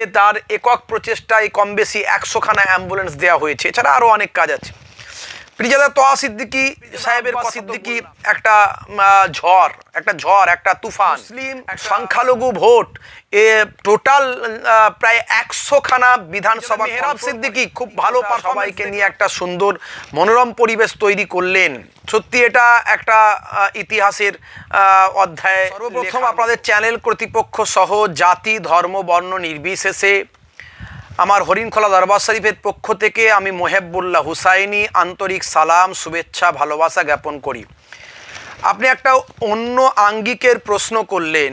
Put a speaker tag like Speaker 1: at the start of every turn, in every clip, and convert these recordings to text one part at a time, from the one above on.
Speaker 1: তার একক প্রচেষ্টায় কম বেশি একশোখানা অ্যাম্বুলেন্স দেওয়া হয়েছে। এছাড়া আরও অনেক কাজ আছে। প্রিজাদা তোয়া সিদ্দিকি সাহেবের সিদ্দিকি একটা ঝড় একটা ঝড় একটা তুফান মুসলিম সংখ্যালঘু ভোট এ টোটাল প্রায় একশোখানা বিধানসভা মেহরাব সিদ্দিকি খুব ভালো সবাইকে নিয়ে একটা সুন্দর মনোরম পরিবেশ তৈরি করলেন। সত্যি এটা একটা ইতিহাসের অধ্যায় সর্বপ্রথম আপনাদের চ্যানেল কর্তৃপক্ষ সহ জাতি ধর্ম বর্ণ নির্বিশেষে আমার হরিণখোলা দরবার শরীফের পক্ষ থেকে আমি মোহেবুল্লাহ হুসাইনি আন্তরিক সালাম, শুভেচ্ছা, ভালোবাসা জ্ঞাপন করি। আপনি একটা অন্য আঙ্গিকের প্রশ্ন করলেন।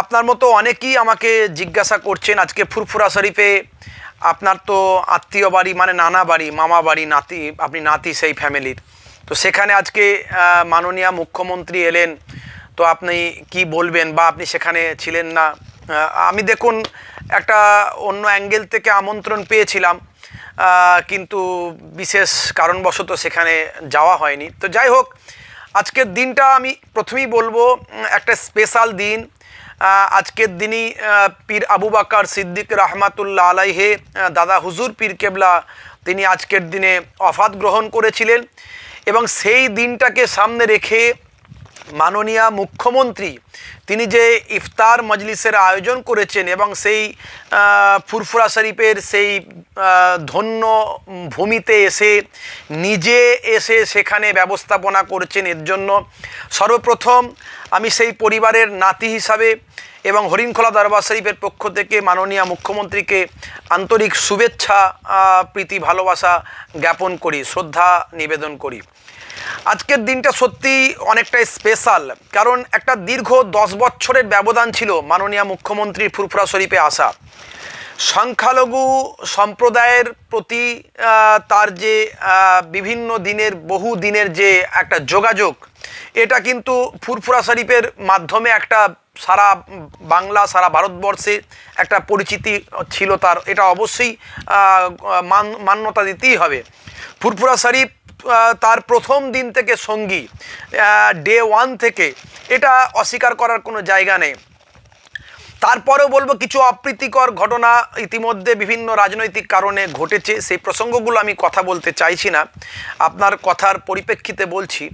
Speaker 1: আপনার মতো অনেকেই আমাকে জিজ্ঞাসা করছেন, আজকে ফুরফুরা শরীফে আপনার তো আত্মীয় বাড়ি মানে নানা বাড়ি, মামা বাড়ি, নাতি, আপনি নাতি সেই ফ্যামিলির। তো সেখানে আজকে মাননীয় মুখ্যমন্ত্রী এলেন। তো আপনি কি বলবেন বা আপনি সেখানে ছিলেন না? আমি দেখুন, একটা অন্য অ্যাঙ্গেল থেকে আমন্ত্রণ পেয়েছিলাম কিন্তু বিশেষ কারণবশত সেখানে যাওয়া হয়নি। তো যাই হোক, আজকের দিনটা আমি প্রথমেই বলব একটা স্পেশাল দিন। আজকের দিনই পীর আবু বাকার সিদ্দিক রহমাতুল্লাহ আলাইহে দাদা হুজুর পীর কেবলা, তিনি আজকের দিনে অফাত গ্রহণ করেছিলেন এবং সেই দিনটাকে সামনে রেখে মাননীয় মুখ্যমন্ত্রী, তিনি যে ইফতার মজলিসের আয়োজন করেছেন এবং সেই ফুরফুরা শরীফের সেই ধন্য ভূমিতে এসে নিজে এসে সেখানে ব্যবস্থাপনা করছেন, এর জন্য সর্বপ্রথম আমি সেই পরিবারের নাতি হিসাবে এবং হরিণখোলা দরবার শরীফের পক্ষ থেকে মাননীয় মুখ্যমন্ত্রীকে আন্তরিক শুভেচ্ছা প্রীতি, ভালোবাসা জ্ঞাপন করি, শ্রদ্ধা নিবেদন করি। আজকের দিনটা সত্যি অনেকটাই স্পেশাল কারণ একটা দীর্ঘ দশ বছরের ব্যবধান ছিল মাননীয় মুখ্যমন্ত্রীর ফুরফুরা শরীফে আসা। সংখ্যালঘু সম্প্রদায়ের প্রতি তার যে বিভিন্ন দিনের, বহু দিনের যে একটা যোগাযোগ, এটা কিন্তু ফুরফুরা শরীফের মাধ্যমে একটা সারা বাংলা, সারা ভারতবর্ষে একটা পরিচিতি ছিল তার। এটা অবশ্যই মান, মান্যতা দিতেই হবে। ফুরফুরা শরীফ তার প্রথম দিন থেকে সঙ্গী ডে ওয়ান থেকে, এটা অস্বীকার করার কোনো জায়গা নেই। তারপরেও বলব, কিছু অপ্রীতিকর ঘটনা ইতিমধ্যে বিভিন্ন রাজনৈতিক কারণে ঘটেছে। সেই প্রসঙ্গগুলো আমি কথা বলতে চাইছি না। আপনার কথার পরিপ্রেক্ষিতে বলছি।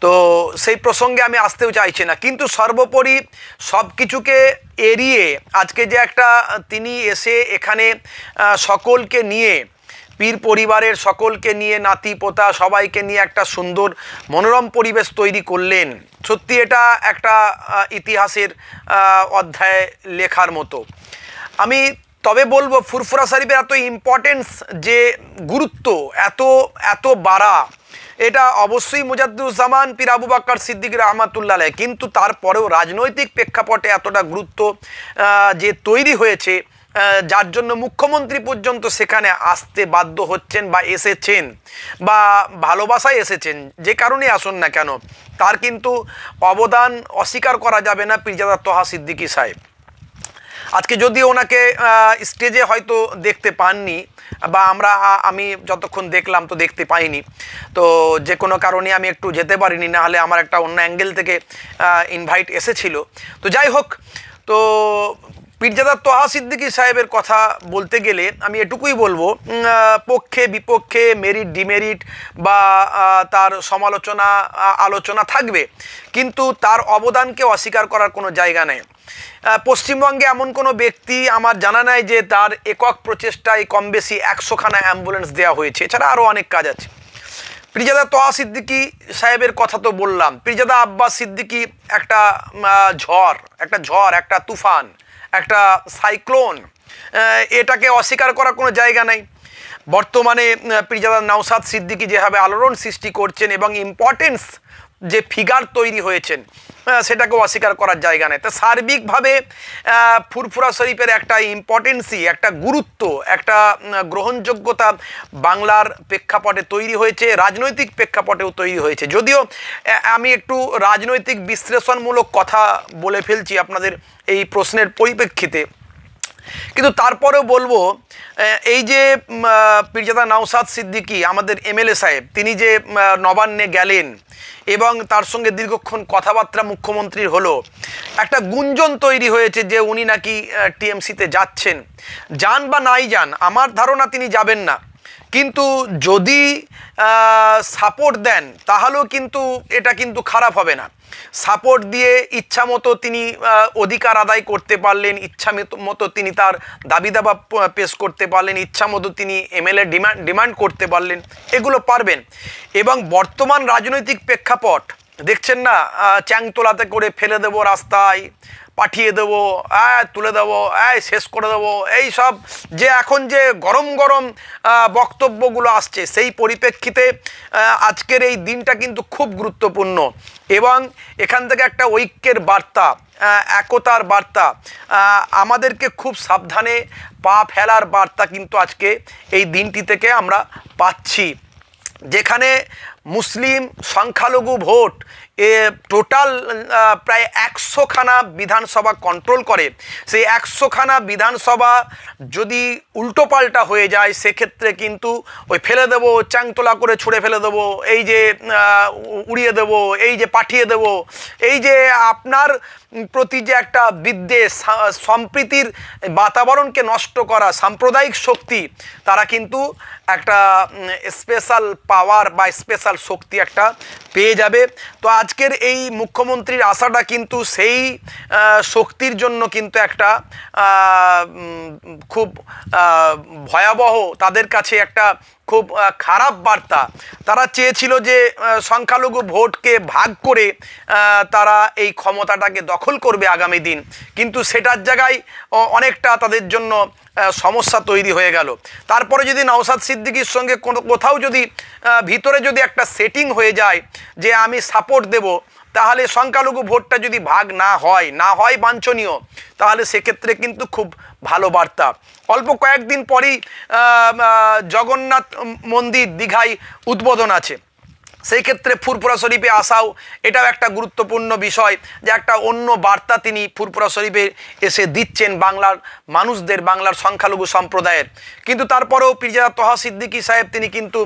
Speaker 1: তো সেই প্রসঙ্গে আমি আসতেও চাইছি না। কিন্তু সর্বোপরি সব কিছুকে এড়িয়ে আজকে যে একটা তিনি এসে এখানে সকলকে নিয়ে পীর পরিবারের সকলকে নিয়ে, নাতি, পোতা সবাইকে নিয়ে একটা সুন্দর মনোরম পরিবেশ তৈরি করলেন। সত্যি এটা একটা ইতিহাসের অধ্যায় লেখার মতো। আমি তবে বলব, ফুরফুরা শরীফের এত ইম্পর্টেন্স যে গুরুত্ব, এত এত বাড়া, এটা অবশ্যই মুজাদ্দুজ্জামান পীর আবু বাক্কার সিদ্দিক রহমাতুল্লাহ কিন্তু তারপরেও রাজনৈতিক প্রেক্ষাপটে এতটা গুরুত্ব যে তৈরি হয়েছে যার জন্য মুখ্যমন্ত্রী পর্যন্ত সেখানে আসতে বাধ্য হচ্ছেন বা এসেছেন বা ভালোবাসায় এসেছেন, যে কারণে আসুন না কেন, তার কিন্তু অবদান অস্বীকার করা যাবে না পীরজাদা তোহা সিদ্দিকী সাহেব। আজকে যদি ওনাকে স্টেজে হয়তো দেখতে পাননি, বা আমরা আমি যতক্ষণ দেখলাম তো দেখতে পাইনি, তো যে কোনো কারণে আমি একটু যেতে পারিনি, না হলে আমার একটা অন্য অ্যাঙ্গেল থেকে ইনভাইট এসেছিল। তো যাই হোক, তো পীরজাদা তোহা সিদ্দিকী সাহেবের কথা বলতে গেলে আমি এটুকুই বলব পক্ষে, বিপক্ষে মেরিট ডিমেরিট বা তার সমালোচনা আলোচনা থাকবে, কিন্তু তার অবদানকে অস্বীকার করার কোনো জায়গা নেই। পশ্চিমবঙ্গে এমন কোনো ব্যক্তি আমার জানা নাই যে তার একক প্রচেষ্টায় কম বেশি একশোখানা অ্যাম্বুলেন্স দেওয়া হয়েছে, এছাড়া আরও অনেক কাজ আছে। পিরজাদা তোয়া সিদ্দিকি সাহেবের কথা তো বললাম, পিরজাদা আব্বাস সিদ্দিকি একটা ঝড় একটা ঝড়, একটা তুফান একটা সাইক্লোন এটাকে অস্বীকার করার কোনো জায়গা নাই। বর্তমানে পিরিজাদা নওসাদ সিদ্দিকি যেভাবে আলোড়ন সৃষ্টি করছেন এবং ইম্পর্টেন্স যে ফিগার তৈরি হয়েছেন সেটাকে অস্বীকার করার জায়গা নেই। তো সার্বিকভাবে ফুরফুরা শরীফের একটা ইম্পর্টেন্সি একটা গুরুত্ব, একটা গ্রহণযোগ্যতা বাংলার প্রেক্ষাপটে তৈরি হয়েছে, রাজনৈতিক প্রেক্ষাপটেও তৈরি হয়েছে। যদিও আমি একটু রাজনৈতিক বিশ্লেষণমূলক কথা বলে ফেলছি আপনাদের এই প্রশ্নের পরিপ্রেক্ষিতে। কিন্তু তারপরেও বলব এই যে পীরজাদা নওসাদ সিদ্দিকী, আমাদের এমএলএ সাহেব, তিনি যে নবান্নে গেলেন এবং তার সঙ্গে দীর্ঘক্ষণ কথাবার্তা মুখ্যমন্ত্রীর হলো, একটা গুঞ্জন তৈরি হয়েছে যে উনি নাকি টিএমসিতে যাচ্ছেন। যান বা নাই যান, আমার ধারণা তিনি যাবেন না। কিন্তু যদি সাপোর্ট দেন, তাহলেও কিন্তু এটা কিন্তু খারাপ হবে না। সাপোর্ট দিয়ে ইচ্ছা মতো তিনি অধিকার আদায় করতে পারলেন, ইচ্ছা মতো- তিনি তার দাবি দাবা পেশ করতে পারলেন, ইচ্ছা মতো তিনি এমএলএ ডিমান্ড ডিমান্ড করতে পারলেন, এগুলো পারবেন। এবং বর্তমান রাজনৈতিক প্রেক্ষাপট, দেখছেন না? চ্যাংতলাতে করে ফেলে দেবো রাস্তায় পাঠিয়ে দেবো, আয়, তুলে দেবো, আয়, শেষ করে দেবো। এই সব যে এখন যে গরম গরম বক্তব্যগুলো আসছে, সেই পরিপ্রেক্ষিতে আজকের এই দিনটা কিন্তু খুব গুরুত্বপূর্ণ। এবং এখান থেকে একটা ঐক্যের বার্তা একতার বার্তা আমাদেরকে খুব সাবধানে পা ফেলার বার্তা কিন্তু আজকে এই দিনটি থেকে আমরা পাচ্ছি। যেখানে মুসলিম সংখ্যালঘু ভোট এ টোটাল প্রায় একশোখানা বিধানসভা কন্ট্রোল করে। সেই একশোখানা বিধানসভা যদি উল্টোপাল্টা হয়ে যায়, সেক্ষেত্রে কিন্তু ওই ফেলে দেব চাংতলা করে ছুঁড়ে ফেলে দেব, এই যে উড়িয়ে দেব, এই যে পাঠিয়ে দেব, এই যে আপনার প্রতি যে একটা বিদ্বেষ সম্প্রীতির বাতাবরণকে নষ্ট করা সাম্প্রদায়িক শক্তি, তারা কিন্তু একটা স্পেশাল পাওয়ার বা স্পেশাল শক্তি একটা পেয়ে যাবে। তো আজকের এই মুখ্যমন্ত্রীর আশাটা কিন্তু সেই শক্তির জন্য কিন্তু একটা খুব ভয়াবহ, তাদের কাছে একটা খুব খারাপ বার্তা। তারা চেয়েছিল যে সংখ্যালঘু ভোটকে ভাগ করে তারা এই ক্ষমতাটাকে দখল করবে আগামী দিন। কিন্তু সেটার জায়গায় অনেকটা তাদের জন্য সমস্যা তৈরি হয়ে গেল। তারপরে যদি নওসাদ সিদ্দিকির সঙ্গে কোনো, কোথাও যদি ভিতরে যদি একটা সেটিং হয়ে যায় যে আমি সাপোর্ট দেব, তাহলে সংখ্যালঘু ভোটটা যদি ভাগ না হয় না হয় বাঞ্ছনীয়, তাহলে সেক্ষেত্রে কিন্তু খুব ভালো বার্তা। অল্প কয়েকদিন পরেই জগন্নাথ মন্দির দীঘায় উদ্বোধন আছে। সেই ক্ষেত্রে ফুরপুরা শরীফে আসাও এটাও একটা গুরুত্বপূর্ণ বিষয় যে একটা অন্য বার্তা তিনি ফুরপুরা শরীফে এসে দিচ্ছেন বাংলার মানুষদের, বাংলার সংখ্যালঘু সম্প্রদায়ের। কিন্তু তারপরেও পিরজাদা তহা সিদ্দিকী সাহেব তিনি কিন্তু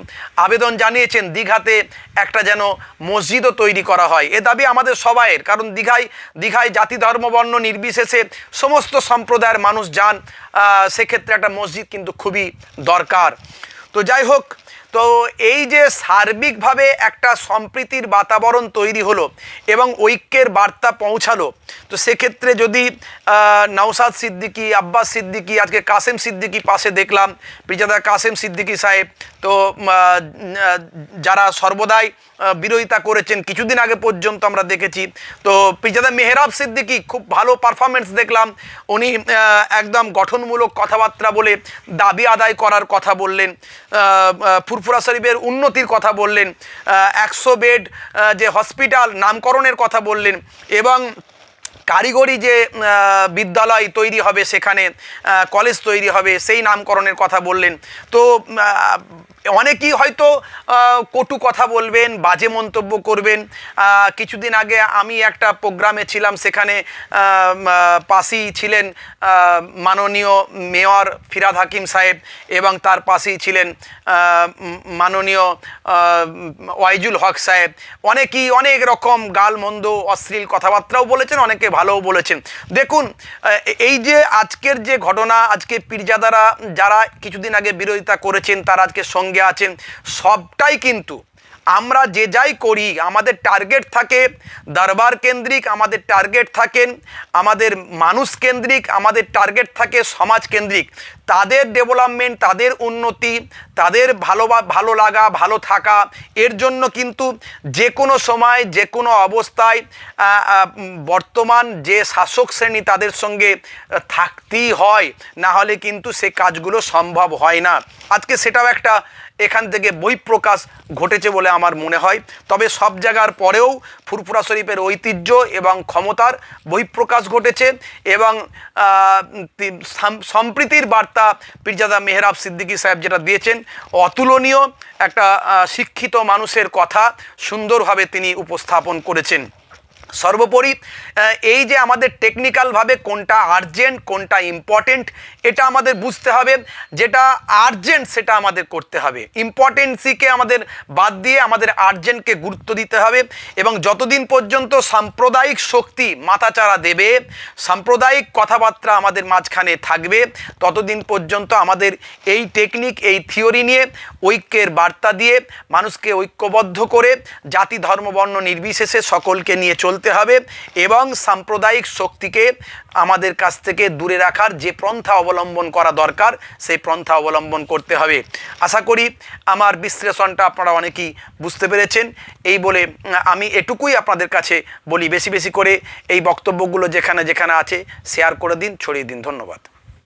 Speaker 1: আবেদন জানিয়েছেন, দীঘাতে একটা যেন মসজিদও তৈরি করা হয়। এ দাবি আমাদের সবাইয়ের, কারণ দীঘায় দীঘায় জাতি ধর্ম, বর্ণ নির্বিশেষে সমস্ত সম্প্রদায়ের মানুষ যান সেক্ষেত্রে একটা মসজিদ কিন্তু খুবই দরকার। তো যাই হোক তো এই যে সার্বিকভাবে একটা সম্প্রীতির বাতাবরণ তৈরি হলো এবং ঐক্যের বার্তা পৌঁছালো, তো সেক্ষেত্রে যদি নওসাদ সিদ্দিকি, আব্বাস সিদ্দিকি, আজকে কাসেম সিদ্দিকি পাশে দেখলাম পিজাদা কাসেম সিদ্দিকি সাহেব তো যারা সর্বদাই বিরোধিতা করেছেন, কিছুদিন আগে পর্যন্ত আমরা দেখেছি। তো, পিজাদা মেহরাব সিদ্দিকী, খুব ভালো পারফরমেন্স দেখলাম। উনি একদম গঠনমূলক কথাবার্তা বলে দাবি আদায় করার কথা বললেন। ফুরফুরা শরীফের উন্নতির কথা বললেন। একশো বেড যে হসপিটাল নামকরণের কথা বললেন এবং কারিগরি যে বিদ্যালয় তৈরি হবে সেখানে কলেজ তৈরি হবে, সেই নামকরণের কথা বললেন। তো অনেকেই হয়তো কটু কথা বলবেন, বাজে মন্তব্য করবেন। কিছুদিন আগে আমি একটা প্রোগ্রামে ছিলাম, সেখানে পাশেই ছিলেন মাননীয় মেয়র ফিরাদ হাকিম সাহেব এবং তার পাশেই ছিলেন মাননীয় ওয়াইজুল হক সাহেব। অনেকেই অনেক রকম গালমন্দ অশ্লীল কথাবার্তাও বলেছেন, অনেকে ভালোও বলেছেন। দেখুন এই যে আজকের যে ঘটনা, আজকে পীরজাদারা যারা কিছুদিন আগে বিরোধিতা করেছেন, তারা আজকে সঙ্গে আছেন সবটাই কিন্তু আমরা যে যাই করি, আমাদের টার্গেট থাকে দরবার কেন্দ্রিক, আমাদের টার্গেট থাকেন আমাদের মানুষ কেন্দ্রিক, আমাদের টার্গেট থাকে সমাজ কেন্দ্রিক। তাদের ডেভেলপমেন্ট তাদের উন্নতি, তাদের ভালো ভালো লাগা, ভালো থাকা, এর জন্য কিন্তু যে কোনো সময় যে কোনো অবস্থায় বর্তমান যে শাসক শ্রেণি তাদের সঙ্গে থাকতেই হয়, না হলে কিন্তু সে কাজগুলো সম্ভব হয় না। আজকে সেটাও একটা এখান থেকে বহিঃপ্রকাশ ঘটেছে বলে আমার মনে হয়। তবে সব জায়গার পরেও ফুরফুরা শরীফের ঐতিহ্য এবং ক্ষমতার বহিঃপ্রকাশ ঘটেছে এবং সম্প্রীতির বার্তা পীরজাদা মেহরাব সিদ্দিকী সাহেব যেটা দিয়েছেন, অতুলনীয় একটা শিক্ষিত মানুষের কথা সুন্দরভাবে তিনি উপস্থাপন করেছেন। সর্বোপরি এই যে আমাদের টেকনিক্যালভাবে কোনটা আর্জেন্ট কোনটা ইম্পর্টেন্ট এটা আমাদের বুঝতে হবে। যেটা আর্জেন্ট সেটা আমাদের করতে হবে। ইম্পর্টেন্সিকে আমাদের বাদ দিয়ে আমাদের আর্জেন্টকে গুরুত্ব দিতে হবে এবং যতদিন পর্যন্ত সাম্প্রদায়িক শক্তি মাথাচাড়া দেবে, সাম্প্রদায়িক কথাবার্তা আমাদের মাঝখানে থাকবে, ততদিন পর্যন্ত আমাদের এই টেকনিক এই থিওরি নিয়ে ঐক্যের বার্তা দিয়ে মানুষকে ঐক্যবদ্ধ করে জাতি ধর্মবর্ণ নির্বিশেষে সকলকে নিয়ে চলতে হবে এবং সাম্প্রদায়িক শক্তিকে আমাদের কাছ থেকে দূরে রাখার যে পন্থা অবলম্বন করা দরকার, সেই পন্থা অবলম্বন করতে হবে। আশা করি আমার বিশ্লেষণটা আপনারা অনেকেই বুঝতে পেরেছেন। এই বলে আমি এটুকুই আপনাদের কাছে বলি। বেশি বেশি করে এই বক্তব্যগুলো যেখানে যেখানে আছে শেয়ার করে দিন, ছড়িয়ে দিন। ধন্যবাদ।